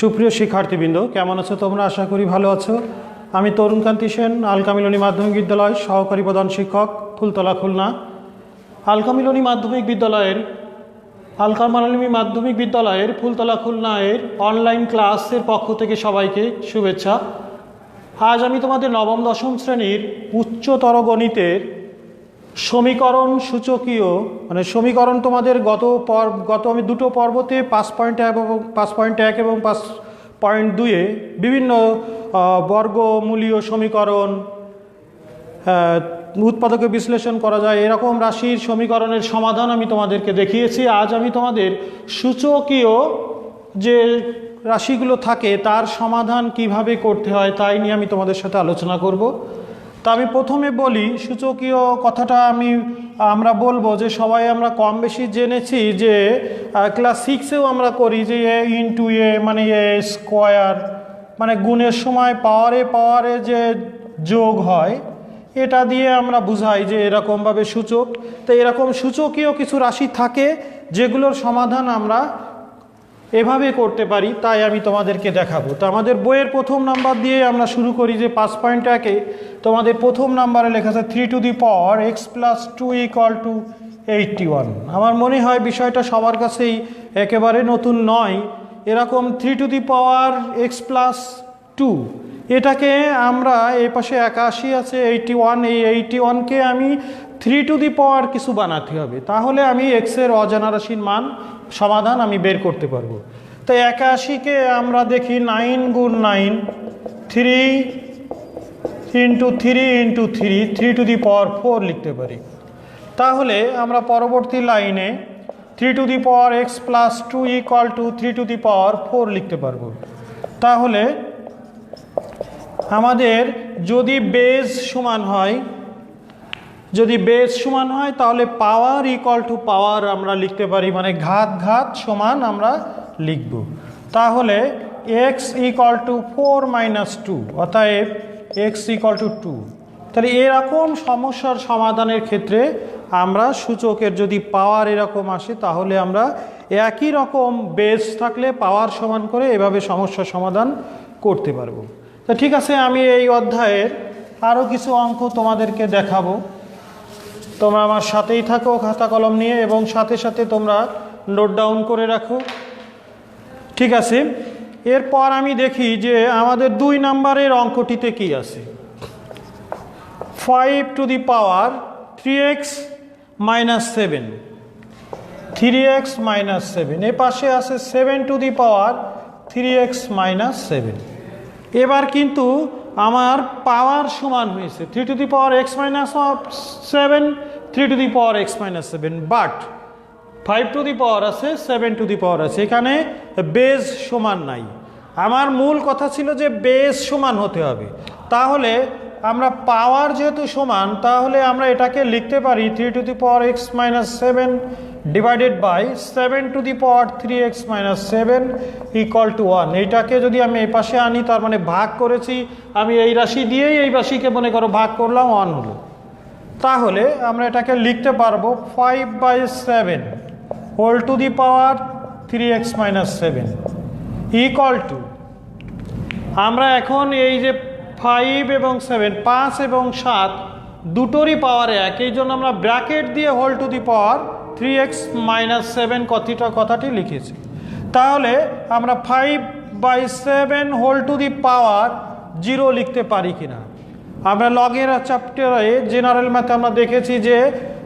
সুপ্রিয় শিক্ষার্থীবৃন্দ, কেমন আছো তোমরা? আশা করি ভালো আছো। আমি তরুণকান্তি সেন, আলকামিলনী মাধ্যমিক বিদ্যালয় সহকারী প্রধান শিক্ষক, ফুলতলা, খুলনা। আলকামিলনী মাধ্যমিক বিদ্যালয়ের, আলকামিলনী মাধ্যমিক বিদ্যালয়ের ফুলতলা, খুলনায়ের অনলাইন ক্লাসের পক্ষ থেকে সবাইকে শুভেচ্ছা। আজ আমি তোমাদের নবম, দশম শ্রেণির উচ্চতর গণিতের সমীকরণ সূচকীয় মানে সমীকরণ তোমাদের গত পর গত আমি দুটো পর্বতে পাঁচ পয়েন্ট এক এবং পাঁচ পয়েন্ট এক এবং পাঁচ পয়েন্ট দুয়ে বিভিন্ন বর্গমূলীয় সমীকরণ উৎপাদকে বিশ্লেষণ করা যায়। এরকম রাশির সমীকরণের সমাধান আমি তোমাদেরকে দেখিয়েছি। আজ আমি তোমাদের সূচকীয় যে রাশিগুলো থাকে, তার সমাধান কীভাবে করতে হয় তাই নিয়ে আমি তোমাদের সাথে আলোচনা করব। তা আমি প্রথমে বলি, সূচকীয় কথাটা আমি, আমরা বলব যে সবাই আমরা কম বেশি জেনেছি যে ক্লাস সিক্সেও আমরা করি যে এ ইন্টু এ মানে এ স্কোয়ার মানে গুণের সময় পাওয়ারে পাওয়ারে যে যোগ হয়, এটা দিয়ে আমরা বুঝাই যে এরকমভাবে সূচক। তো এরকম সূচকীয় কিছু রাশি থাকে যেগুলোর সমাধান আমরা এভাবে করতে পারি, তাই আমি তোমাদেরকে দেখাবো। তো আমাদের বইয়ের প্রথম নাম্বার দিয়ে আমরা শুরু করি যে পাঁচ পয়েন্ট একে তোমাদের প্রথম নাম্বারে লেখা আছে three to the power X plus two equal to eighty one আমার মনে হয় বিষয়টা সবার কাছেই একেবারে নতুন নয়। এরকম three to the power X plus two এটাকে আমরা এই পাশে একাশি আছে এইটি ওয়ান এই এইটি ওয়ানকে আমি থ্রি টু দি পাওয়ার কিছু বানাতে হবে। তাহলে আমি এক্সের অজানা রাশির মান সমাধান আমি বের করতে পারব। তো একাশিকে আমরা দেখি নাইন গুণ nine, three into three into three three to the power four লিখতে পারি। তাহলে আমরা পরবর্তী লাইনে three to the power X plus two equal to three to the power four লিখতে পারব। তাহলে আমাদের যদি বেজ সমান হয় যদি বেজ সমান হয়, তাহলে পাওয়ার ইকুয়াল টু পাওয়ার আমরা লিখতে পারি মানে ঘাত ঘাত সমান আমরা লিখব। তাহলে X equal to four minus two অতএব এক্স ইকুয়াল টু টু তাহলে এরকম সমস্যার সমাধানের ক্ষেত্রে আমরা সূচকের যদি পাওয়ার এরকম আসে, তাহলে আমরা একই রকম বেজ থাকলে পাওয়ার সমান করে এভাবে সমস্যার সমাধান করতে পারব। তো ঠিক আছে, আমি এই অধ্যায়ের আরও কিছু অঙ্ক তোমাদেরকে দেখাবো। তোমরা আমার সাথেই থাকো খাতা কলম নিয়ে এবং সাথে সাথে তোমরা নোট ডাউন করে রাখো। ঠিক আছে? এরপর আমি দেখি যে আমাদের দুই নাম্বারের অঙ্কটিতে কি আছে। Five to the power three X minus seven three X minus seven এ পাশে আছে seven to the power three X minus seven এবার কিন্তু আমার পাওয়ার সমান হয়েছে। Three to the power X minus of seven three to the power X minus seven but five to the power আছে seven two the power আছে। এখানে base সমান নাই। আমার মূল কথা ছিল যে বেজ সমান হতে হবে। তাহলে আমরা পাওয়ার যেহেতু সমান, তাহলে আমরা এটাকে লিখতে পারি three to the power X minus seven divided by seven to the power three X minus seven equal to one এইটাকে যদি আমি এই পাশে আনি, তার মানে ভাগ করেছি, আমি এই রাশি দিয়েই এই রাশিকে মনে করো ভাগ করলাম ওয়ান হলো। তাহলে আমরা এটাকে লিখতে পারব five by seven whole to the power three X minus seven equal to আমরা এখন এই যে ফাইভ এবং সেভেন পাঁচ এবং সাত, দুটোরই পাওয়ার এক। এই জন্য আমরা ব্র্যাকেট দিয়ে whole to the power three X minus seven কথিটা কথাটি লিখেছি। তাহলে আমরা five by seven whole to the power zero লিখতে পারি কিনা। আমরা লগের চ্যাপ্টারে জেনারেল ম্যাথে আমরা দেখেছি যে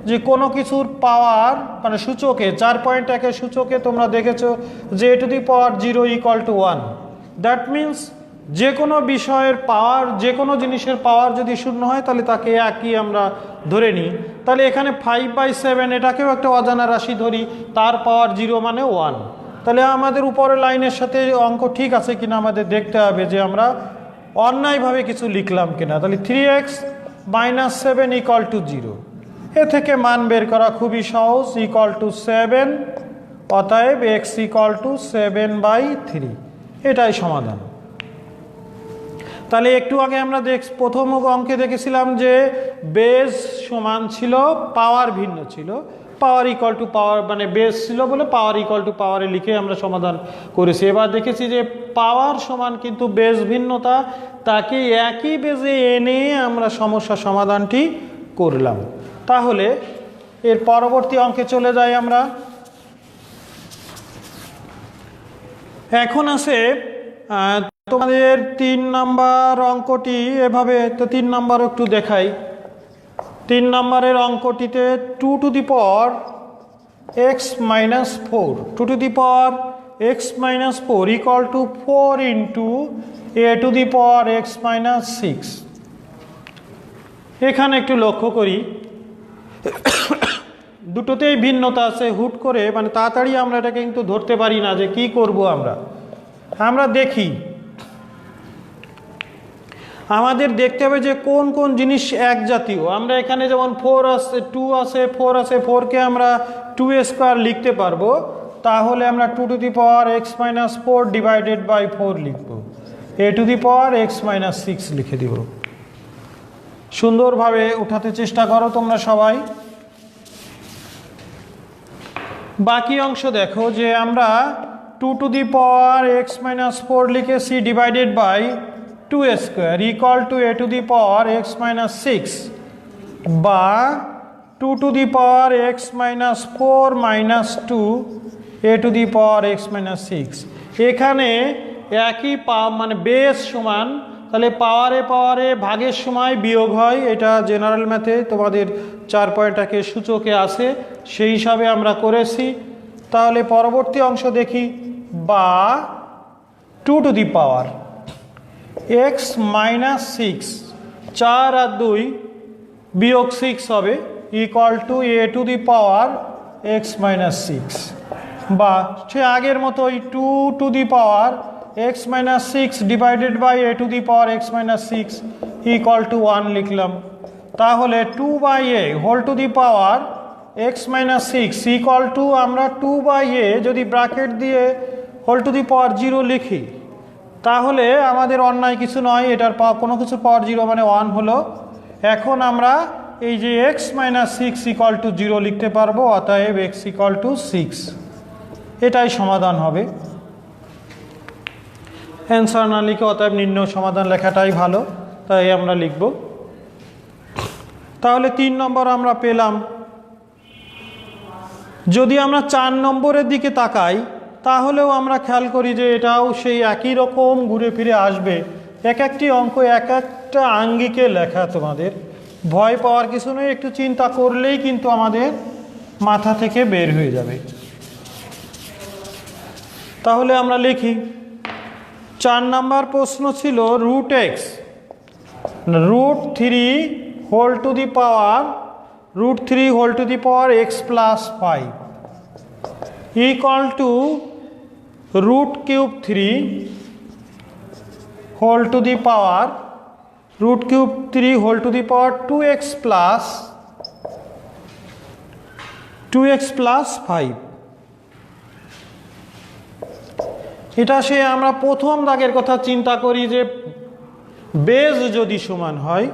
যে কোনো কিছুর পাওয়ার মানে সূচকে, চার পয়েন্ট একের সূচকে তোমরা দেখেছ যে A to the power zero equal to one that means যে কোনো বিষয়ের পাওয়ার যে কোনো জিনিসের পাওয়ার যদি শূন্য হয়, তাহলে তাকে একই আমরা ধরে নিই। তাহলে এখানে ফাইভ বাই সেভেন এটাকেও একটা অজানা রাশি ধরি, তার পাওয়ার জিরো মানে ওয়ান তাহলে আমাদের উপরের লাইনের সাথে অঙ্ক ঠিক আছে কিনা আমাদের দেখতে হবে যে আমরা অন্যায়ভাবে কিছু লিখলাম কিনা। তাহলে three X minus seven equal to zero এ থেকে মান বের করা খুবই সহজ ইকুয়াল টু সেভেন অতএব X equal to seven by three এটাই সমাধান। তাহলে একটু আগে আমরা দেখ প্রথম অঙ্কে দেখেছিলাম যে বেস সমান ছিল, পাওয়ার ভিন্ন ছিল। পাওয়ার ইকুয়াল টু পাওয়ার মানে বেস ছিল বলে পাওয়ার ইকুয়াল টু পাওয়ারে লিখে আমরা সমাধান করেছি। এবার দেখেছি যে পাওয়ার সমান কিন্তু বেস ভিন্নতা, তাকে একই বেজে এনে আমরা সমস্যা সমাধানটি করলাম। তাহলে এর পরবর্তী অঙ্কে চলে যাই আমরা। এখন আছে তোমাদের তিন নাম্বার অঙ্কটি এভাবে, তো তিন নাম্বার একটু দেখাই। তিন নাম্বারের অঙ্কটিতে two to the power X minus four. Two to the power X minus four equal to four into A to the power X minus six. এখানে একটু লক্ষ্য করি। দুটোতেই ভিন্নতা আছে হুট করে মানে তাড়াতাড়ি আমরা এটাকে কিন্তু ধরতে পারি না যে কি করব আমরা। আমরা দেখি। আমাদের দেখতে হবে যে কোন কোন জিনিস এক জাতীয়। আমরা এখানে যেমন ফোর আছে টু আছে ফোর আছে ফোরকে আমরা টু স্কোয়ার লিখতে পারব। তাহলে আমরা two to the power X minus four divided by four লিখব। A to the power X minus six লিখে দিব। সুন্দরভাবে উঠাতে চেষ্টা করো তোমরা সবাই। বাকি অংশ দেখো যে আমরা two to the power X minus four লিখেছি divided by two square equal to A to the power X minus six বা two to the power X minus four minus two A to the power X minus six এখানে একই পা মানে base সমান, তাহলে পাওয়ারে পাওয়ারে ভাগের সময় বিয়োগ হয়, এটা জেনারেল ম্যাথে তোমাদের চার পয়েন্টটাকে সূচকে আছে সেই হিসাবে আমরা করেছি। তাহলে পরবর্তী অংশ দেখি, বা two to the power X minus six চার আর দুই বিয়োগ সিক্স হবে equal to A to the power X minus six বা সে আগের মতোই two to the power X minus six divided by A to the power X minus six equal to one লিখলাম। তাহলে two by A whole to the power X minus six equal to আমরা two by এ যদি bracket দিয়ে whole to the power zero লিখি তাহলে আমাদের অন্যায় কিছু নয়, এটার কোনো কিছু পাওয়ার জিরো মানে ওয়ান হলো। এখন আমরা এই যে X minus six equal to zero লিখতে পারব, অতএব এক্স ইকাল টু সিক্স এটাই সমাধান হবে। অ্যান্সার না লিখে অতএব নির্ণয় সমাধান লেখাটাই ভালো, তাই আমরা লিখব। তাহলে তিন নম্বর আমরা পেলাম। যদি আমরা চার নম্বরের দিকে তাকাই তাহলেও আমরা খেয়াল করি যে এটাও সেই একই রকম ঘুরে ফিরে আসবে। এক একটি অঙ্ক, এক একটা আঙ্গিকে লেখা তোমাদের। ভয় পাওয়ার কিছু নয় একটু চিন্তা করলেই কিন্তু আমাদের মাথা থেকে বের হয়ে যাবে। তাহলে আমরা লিখি, চার নাম্বার প্রশ্ন ছিল root X root three whole to the power root three whole to the power X plus five equal to root cube 3 whole to the power, root cube 3 whole to the power 2x plus 2x plus 5 এটা সে আমরা প্রথম দাগের কথা চিন্তা করি যে base যদি সমান হয়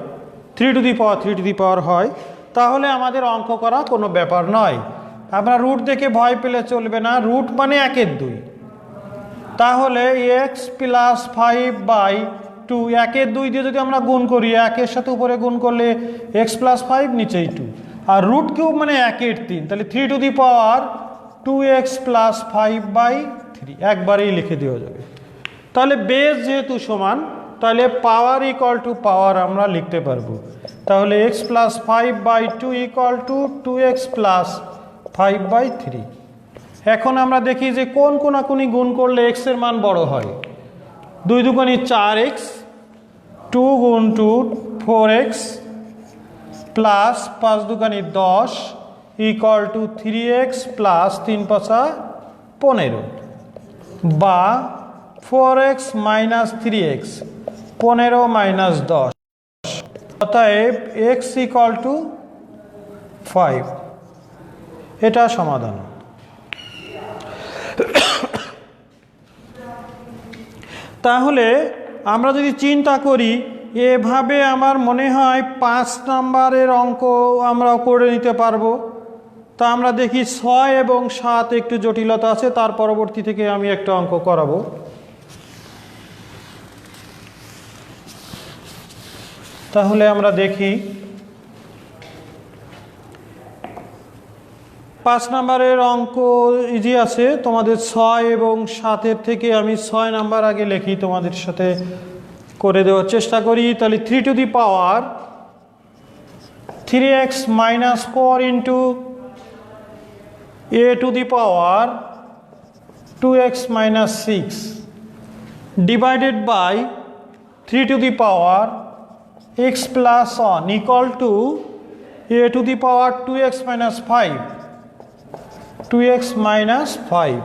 three to the power three to the power হয়, তাহলে আমাদের অঙ্ক করা কোনো ব্যাপার নয়। আমরা রুট দেখে ভয় পেলে চলবে না। রুট মানে একের দুই। তাহলে X plus five by two একের দুই দিয়ে যদি আমরা গুণ করি, একের সাথে উপরে গুণ করলে এক্স প্লাস ফাইভ নিচেই টু আর রুট কিউব মানে একের তিন, তাহলে three to the power two X plus five by three একবারেই লিখে দেওয়া যাবে। তাহলে বেস যেহেতু সমান, তাহলে পাওয়ার ইকুয়াল টু পাওয়ার আমরা লিখতে পারব। তাহলে X plus five by two equal to two X plus five by three এখন আমরা দেখি যে কোন কোনাকুনি গুণ করলে এক্সের মান বড় হয়। দুই দুগুণি চার এক্স টু গুণ টু ফোর এক্স প্লাস পাঁচ দুগানি দশ equal to three X plus তিন পাঁচা পনেরো, বা four X minus three X পনেরো মাইনাস দশ। অতএব এক্স ইকুয়াল টু ফাইভ এটা সমাধান। তাহলে আমরা যদি চিন্তা করি, এভাবে আমার মনে হয় পাঁচ নাম্বারের অঙ্ক আমরা করে নিতে পারব। তা আমরা দেখি ছয় এবং সাত একটু জটিলতা আছে, তার পরবর্তী থেকে আমি একটা অঙ্ক করাবো। তাহলে আমরা দেখি পাঁচ নাম্বারের অঙ্ক ইজি আছে। তোমাদের ছয় এবং সাতের থেকে আমি ছয় নাম্বার আগে লিখি, তোমাদের সাথে করে দেওয়ার চেষ্টা করি। তাহলে three to the power three X minus four into A to the power two X minus six divided by three to the power X plus one equal to A to the power two X minus five two X minus five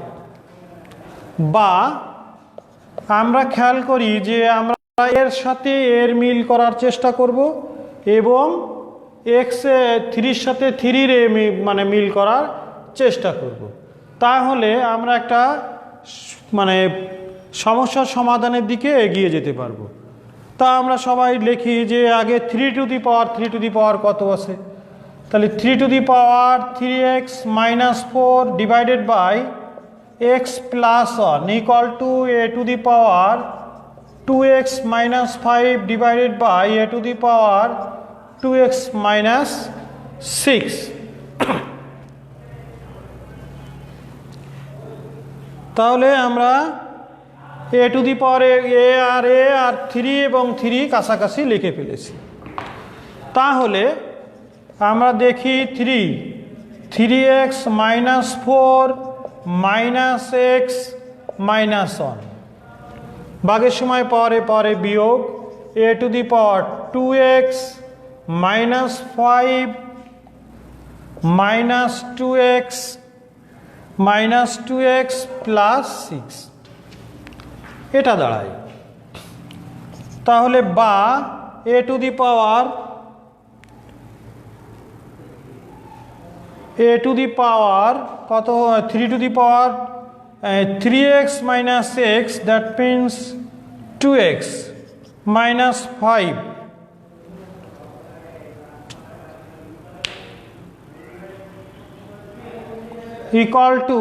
বা আমরা খেয়াল করি যে আমরা এর সাথে এর মিল করার চেষ্টা করব এবং এক্স থ্রির সাথে থ্রির মানে মিল করার চেষ্টা করব। তাহলে আমরা একটা মানে সমস্যার সমাধানের দিকে এগিয়ে যেতে পারব। তা আমরা সবাই লিখি যে আগে three to the power three to the power কত আছে? তাহলে three to the power three X minus four divided by X plus one equal to A to the power two X minus five divided by A to the power two X minus six তাহলে আমরা A to the power A আর এ আর three এবং three কাছাকাছি লিখে ফেলেছি। তাহলে আমরা দেখি three three X minus four minus X minus one বাঘের সময় পরে পরে বিয়োগ A to the power two X minus five minus two X minus two X plus six এটা দাঁড়ায়। তাহলে বা এ two the power A two the power কত three two the power three x minus x that means two x minus five equal to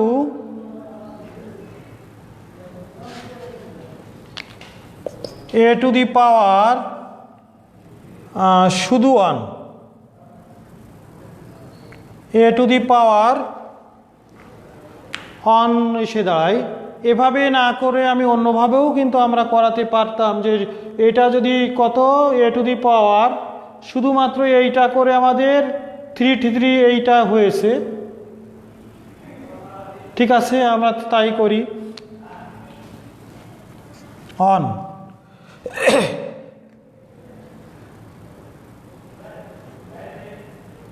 a to the power ah, শুধু one a to the power on এসে দাঁড়ায়। এভাবে না করে আমি অন্যভাবেও কিন্তু আমরা করাতে পারতাম যে এটা যদি কত? এ টু দি পাওয়ার শুধুমাত্র এইটা করে আমাদের থ্রি থ্রি এইটা হয়েছে। ঠিক আছে, আমরা তাই করি। অন।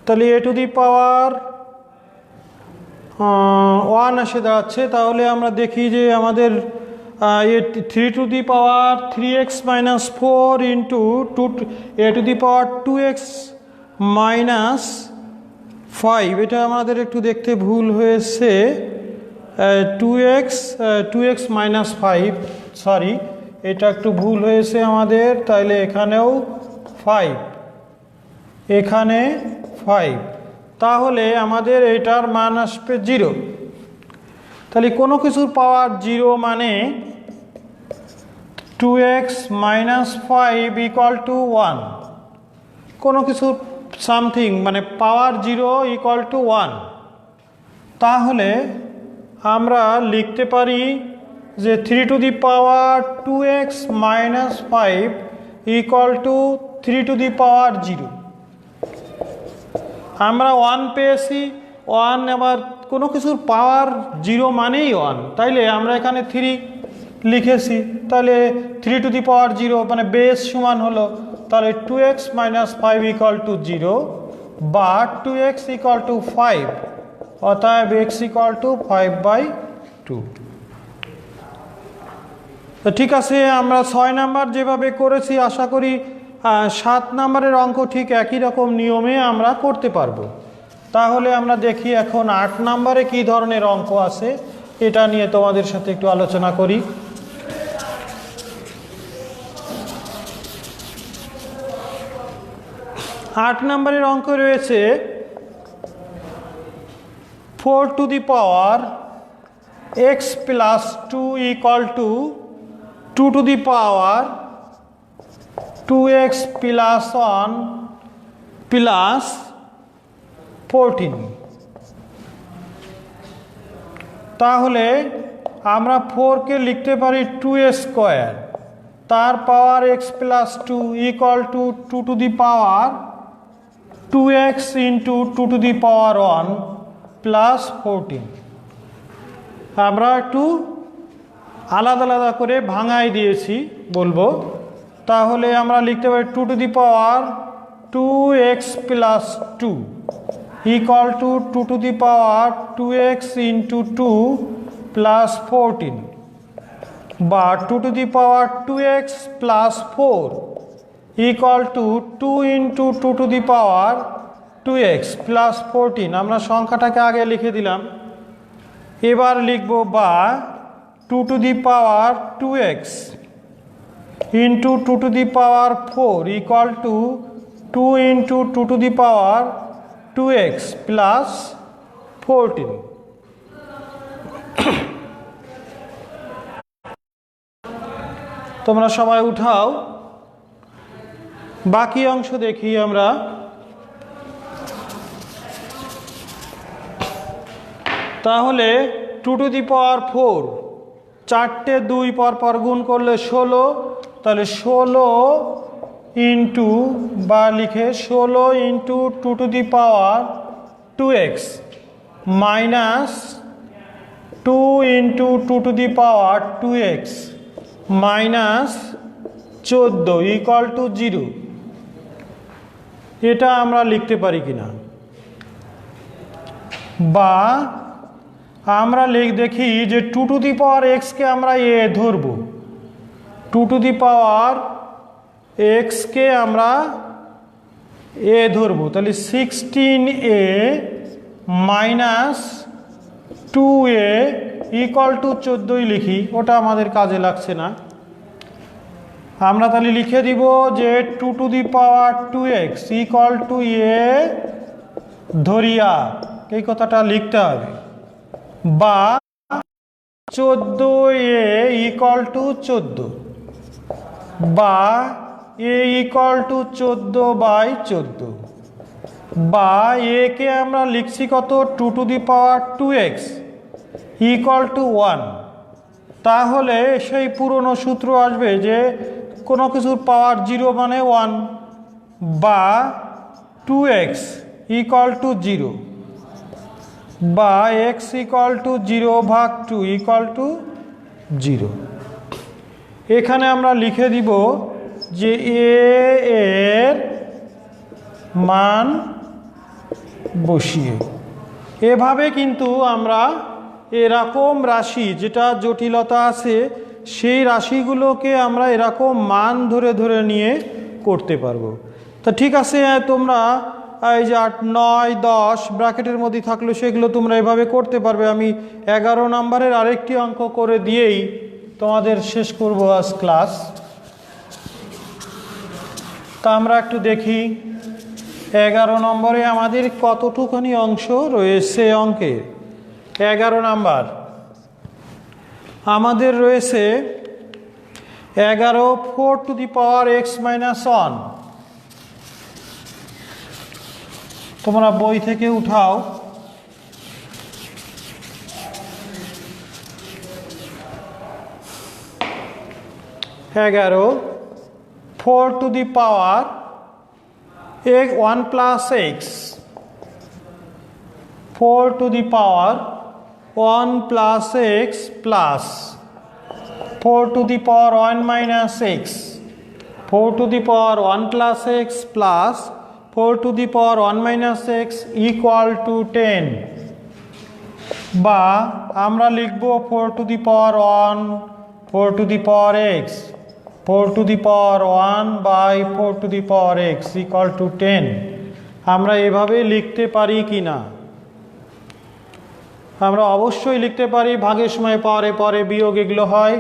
তাহলে এ টু দি পাওয়ার ওয়ান এসে দাঁড়াচ্ছে। তাহলে আমরা দেখি যে আমাদের three to the power three X minus four into two, A to the power two X minus five. এটা আমাদের একটু দেখতে ভুল হয়েছে। Two X two X minus five, sorry, এটা একটু ভুল হয়েছে আমাদের। তাইলে এখানেও ফাইভ, এখানে ফাইভ, তাহলে আমাদের এটার মান আসবে জিরো। তাহলে কোনো কিছুর পাওয়ার জিরো মানে two x minus five equal to one. কোনো কিছুর সামথিং মানে power zero equal to one. তাহলে আমরা লিখতে পারি যে three to the power two x minus five equal to three to the power zero. আমরা ওয়ান পেয়েছি ওয়ান আবার কোনো কিছুর পাওয়ার জিরো মানেই ওয়ান তাইলে আমরা এখানে থ্রি লিখেছি তাহলে three to the power zero মানে বেস সমান হলো, তাহলে two x minus five equal to zero বা two x equal to five অতএব x equal to five by two তো ঠিক আছে, আমরা ছয় নাম্বার যেভাবে করেছি, আশা করি সাত নাম্বারের অঙ্ক ঠিক একই রকম নিয়মে আমরা করতে পারব। তাহলে আমরা দেখি এখন আট নাম্বারে কি ধরনের অঙ্ক আছে, এটা নিয়ে তোমাদের সাথে একটু আলোচনা করি। আট নাম্বারের অঙ্ক রয়েছে, four to the power x plus two equal to two to the power two x plus one plus fourteen তাহলে আমরা ফোরকে লিখতে পারি টু স্কোয়ার তার power x plus two equal to two to the power two x into two to the power one plus fourteen আমরা একটু আলাদা আলাদা করে ভাঙাই দিয়েছি, বলব। তাহলে আমরা লিখতে পারি two to the power two x plus two equal to two to the power two x into two plus fourteen বা two to the power two x plus four equal to two into two to the power two x plus fourteen আমরা সংখ্যাটাকে আগে লিখে দিলাম। এবার লিখব বা two to the power two x into two to the power four equal to two into two to the power two x plus fourteen তোমরা সবাই উঠাও। বাকি অংশ দেখি আমরা। তাহলে two to the power four চারটে দুই পর পর গুণ করলে ষোলো তাহলে ষোলো ইন্টু বা লিখে ষোলো into two to the power two x minus two into two to the power two x minus চোদ্দ ইকাল টু জিরো। এটা আমরা লিখতে পারি কিনা? বা আমরা লিখ দেখি যে টু টু দি পাওয়ার এক্সকে আমরা এ ধরব। টু টু দি পাওয়ার এক্সকে আমরা এ ধরব। তাহলে sixteen a minus two a equal to চোদ্দোই লিখি। ওটা আমাদের কাজে লাগছে না। আমরা তাহলে লিখে দিব যে two to the power two x equal to a ধরিয়া এই কথাটা লিখতে হবে। বা চোদ্দ এ ইকাল টু চোদ্দ। বা এ ইকাল টু চোদ্দ বাই চোদ্দ। বা একে আমরা লিখছি কত? Two to the power two x equal to one তাহলে সেই পুরনো সূত্র আসবে যে কোনো কিছুর পাওয়ার জিরো মানে ওয়ান বা two x equal to zero বা এক্স ইকাল টু জিরো ভাগ টু ইকাল টু জিরো এখানে আমরা লিখে দিব যে এ এর মান বসিয়ে। এভাবে কিন্তু আমরা এরকম রাশি যেটা জটিলতা আছে, সেই রাশিগুলোকে আমরা এরকম মান ধরে ধরে নিয়ে করতে পারব। তা ঠিক আছে, তোমরা এই যে আট, নয়, দশ ব্র্যাকেটের মধ্যে থাকল সেগুলো তোমরা এভাবে করতে পারবে। আমি এগারো নম্বরের আরেকটি অঙ্ক করে দিয়েই তোমাদের শেষ করব আজ ক্লাস। তা আমরা একটু দেখি, এগারো নম্বরে আমাদের কতটুখানি অংশ রয়েছে অঙ্কের এগারো নাম্বার। আমাদের রয়েছে এগারো four to the power x minus one. তোমরা বই থেকে উঠাও। এগারো ফোর টু দি পাওয়ার এক one plus x four to the power one plus x plus four to the power one minus x four to the power one plus x plus four to the power one minus x equal to ten বা আমরা লিখব four to the power one four to the power x four to the power one by four to the power x equal to ten আমরা এভাবে লিখতে পারি কি না আমরা অবশ্যই লিখতে পারি, ভাগের সময় পরে পরে বিয়োগ এগুলো হয়।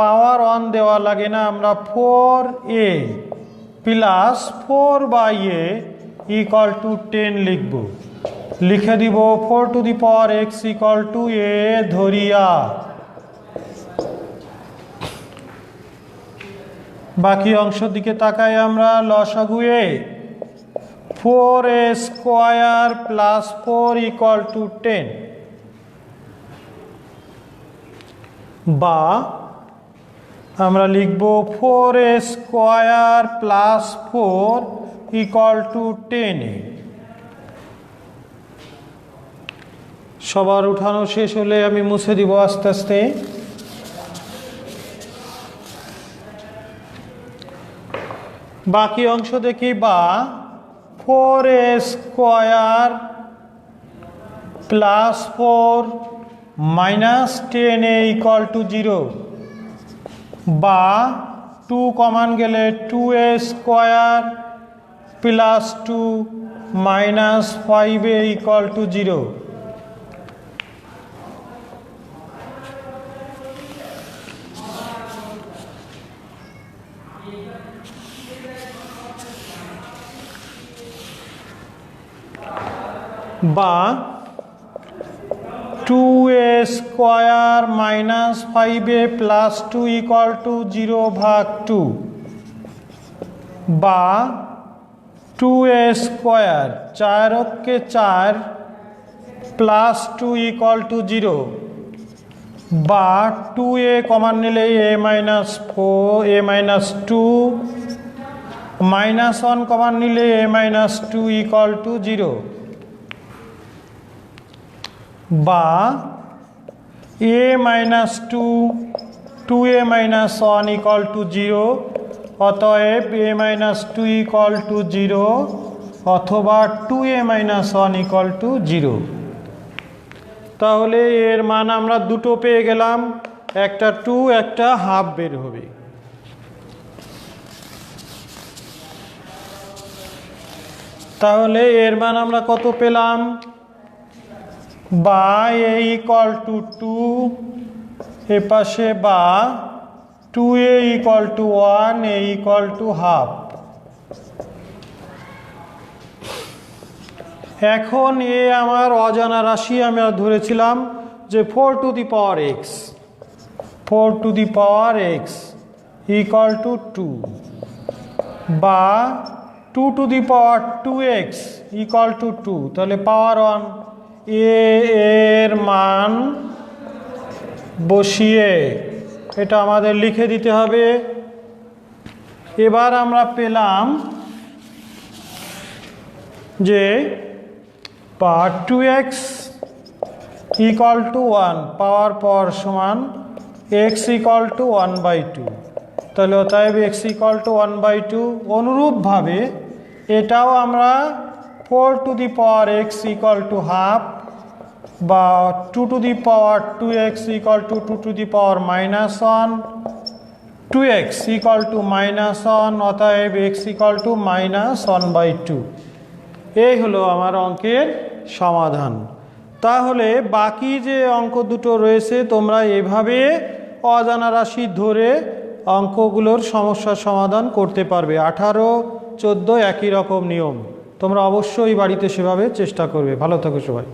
পাওয়ার অন দেওয়া লাগে না, আমরা four a plus four by a equal to ten লিখব। লিখে দিব four to the power x equal to a ধরিয়া। বাকি অংশের দিকে তাকাই আমরা লসাগু a four a square plus four equal to ten বা আমরা লিখব four a square plus four equal to ten সবার উঠানো শেষ হলে আমি মুছে দিব আস্তে আস্তে। বাকি অংশ দেখি বা four a square plus four minus ten a equal to zero বা টু কমান গেলে two a square plus two minus five a equal to zero বা two a square minus five a plus two equal to zero ভাগ two বা two a square চার অক্ষে চার plus two equal to zero বা two a কমান নিলে a minus four a minus two minus one কমান নিলে a minus two equal to zero বা a minus two two a minus one equal to zero অতএব a minus two equal to zero অথবা two a minus one equal to zero তাহলে এর মান আমরা দুটো পেয়ে গেলাম, একটা টু একটা হাফ বের হবে। তাহলে এর মান আমরা কত পেলাম? বা এ ইকল টু টু, এ পাশে বা, two a equal to one, a equal to half. এখন এ আমার অজানা রাশি আমরা ধরেছিলাম যে four to the power x, four to the power x equal to two বা two to the power two x equal to two, তাহলে power one. এ এর মান বসিয়ে এটা আমাদের লিখে দিতে হবে। এবার আমরা পেলাম যে power two x equal to one, power power সমান x equal to one by two. তাহলে অতএব x equal to one by two অনুরূপভাবে এটাও আমরা four to the power x equal to half বা two to the power two x equal to two to the power minus one two x equal to minus one অতএব x equal to minus one by two এই হলো আমার অঙ্কের সমাধান। তাহলে বাকি যে অঙ্ক দুটো রয়েছে, তোমরা এভাবে অজানা রাশি ধরে অঙ্কগুলোর সমস্যার সমাধান করতে পারবে। আঠারো, চোদ্দ একই রকম নিয়ম। তোমরা অবশ্যই বাড়িতে সেভাবে চেষ্টা করবে। ভালো থাকো সবাই।